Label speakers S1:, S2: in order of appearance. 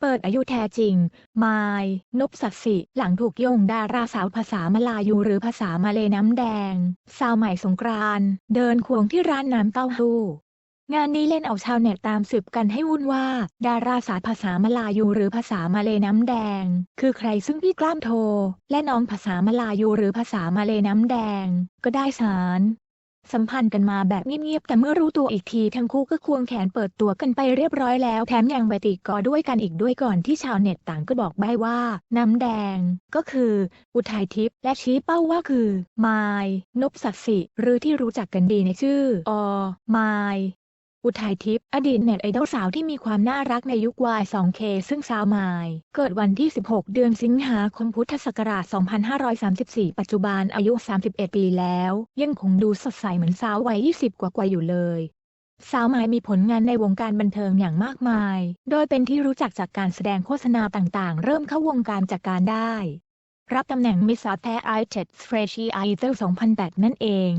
S1: เปิดอายุแท้จริง มายนพศักดิ์สิ หลังถูกโยงดาราสาวภาษามลายูหรือภาษามาเลน้ำแดง สาวใหม่สงกรานต์เดินควงที่ร้านน้ำเต้าหู้งานนี้เล่นเอาชาวเน็ตตามสืบกันให้วุ่นว่า ดาราสาวภาษามลายูหรือภาษามาเลน้ำแดง คือใครซึ่งพี่กล้ามโท และน้องภาษามลายูหรือภาษามาเลน้ำแดง ก็ได้สาร สัมพันธ์กันมาแบบเงียบๆ แต่เมื่อรู้ตัวอีกทีทั้งคู่ก็ควงแขนเปิดตัวกันไปเรียบร้อยแล้ว แถมยังไปติดกอด้วยกันอีกด้วยก่อนที่ชาวเน็ตต่างก็บอกใบ้ว่า น้ำแดง ก็คือ อุทัยทิพย์และชี้เป้าว่าคือ มายนพศักดิ์สิหรือที่รู้จักกันดีในชื่อ อ มาย อุทัยทิพย์ อดีตเน็ตไอดอลสาวที่มีความน่ารักในยุค Y2K ซึ่งสาวมาย เกิดวันที่ 16 เดือนสิงหาคมพุทธศักราช 2534 ปัจจุบันอายุ 31 ปีแล้ว ยังคงดูสดใสเหมือนสาววัย 20 กว่าๆอยู่เลย สาวมายมีผลงานในวงการบันเทิงอย่างมากมาย โดยเป็นที่รู้จักจากการแสดงโฆษณาต่างๆ เริ่มเข้าวงการจากการได้ รับตำแหน่งมิสซาแท้ไอเจ็ดเฟรชีไอเตอร์2008 นั่นเอง